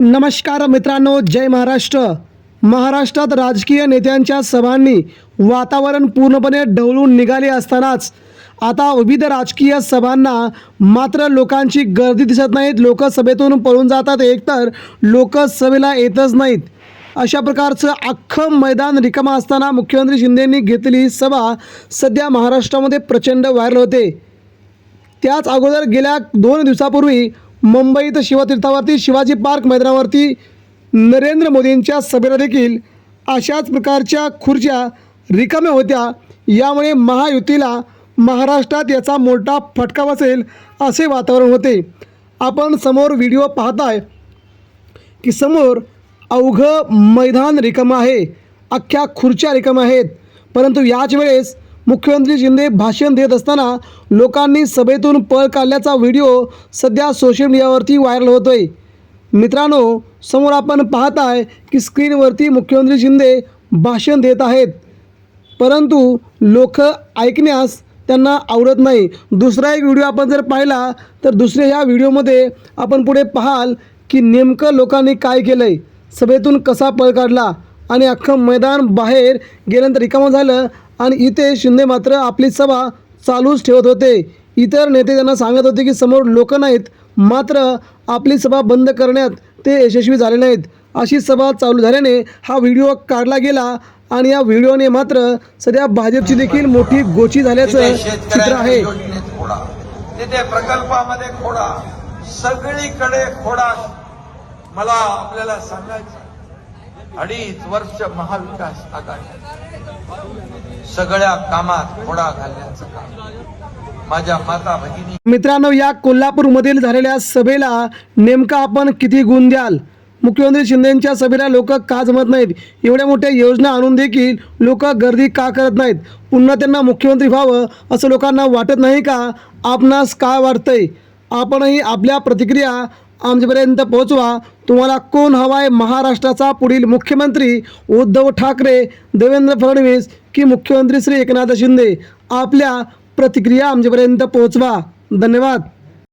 नमस्कार मित्रांनो जय महाराष्ट्र. महाराष्ट्रात राजकीय नेत्यांच्या सभांनी वातावरण पूर्णपणे ढवळून निघाले असतानाच आता विविध राजकीय सभांना मात्र लोकांची गर्दी दिसत नाहीत. लोक सभेतून पळून जातात एकतर लोक सभेला येतच नाहीत. अशा प्रकारचं अख्खं मैदान रिकामा असताना मुख्यमंत्री शिंदेंनी घेतलेली सभा सध्या महाराष्ट्रामध्ये प्रचंड व्हायरल होते. त्याच अगोदर गेल्या दोन दिवसापूर्वी मुंबईत शिवतीर्थावरती शिवाजी पार्क मैदानावरती नरेंद्र मोदींच्या सभेला देखील अशाच प्रकारच्या खुर्च्या रिकाम्या होत्या. यामुळे महायुतीला महाराष्ट्रात याचा मोठा फटका बसेल असे वातावरण होते. आपण समोर व्हिडिओ पाहताय की समोर अवघं मैदान रिकामं आहे. अख्ख्या खुर्च्या रिकाम्या आहेत. परंतु याच वेळेस मुख्यमंत्री शिंदे भाषण देत असताना लोकांनी सभेतून पळ काढल्याचा व्हिडिओ सध्या सोशल मीडियावरती व्हायरल होतोय. मित्रांनो समोर आपण पाहत आहे की स्क्रीनवरती मुख्यमंत्री शिंदे भाषण देत आहेत. परंतु लोक ऐकण्यास त्यांना आवडत नाही. दुसरा एक व्हिडिओ आपण जर पाहिला तर दुसऱ्या ह्या व्हिडिओमध्ये आपण पुढे पाहाल की नेमकं लोकांनी काय केलं आहे सभेतून कसा पळ काढला? आणि अख्खं मैदान बाहेर गेल्यानंतर रिकामं झालं. आणि इथे शिंदे मात्र आपली सभा चालूच ठेवत होते. इतर नेते त्यांना सांगत होते की समोर लोक नाहीत मात्र आपली सभा बंद करण्यात ते यशस्वी झाले नाहीत. अशी सभा चालू झाल्याने हा व्हिडिओ काढला गेला आणि या व्हिडिओने मात्र सध्या भाजपची देखील मोठी गोची झाल्याचं चित्र आहे. तिथे प्रकल्पामध्ये खोडा. सगळीकडे खोडा. मला आपल्याला सांगायचं अडीच वर्ष महाविकास आघाडी. सगळ्या कामात खोडा घालण्याचं काम. माझ्या माता भगिनी मित्रांनो या कोल्हापूरमधील झालेल्या सभेला नेमका आपण किती गुण द्याल? मुख्यमंत्री शिंदेंच्या सभेला लोक का जमत नाहीत? एवढ्या मोठ्या योजना आणून देखील लोक गर्दी का करत नाहीत? पुन्हा त्यांना मुख्यमंत्री व्हावं असं लोकांना वाटत नाही का? आपणास काय वाटतंय? आपणही आपल्या प्रतिक्रिया आमच्यापर्यंत पोहोचवा. तुम्हाला कोण हवाय महाराष्ट्राचा पुढील मुख्यमंत्री उद्धव ठाकरे देवेंद्र फडणवीस की मुख्यमंत्री श्री एकनाथ शिंदे? आपल्या प्रतिक्रिया आमच्यापर्यंत पोहोचवा. धन्यवाद.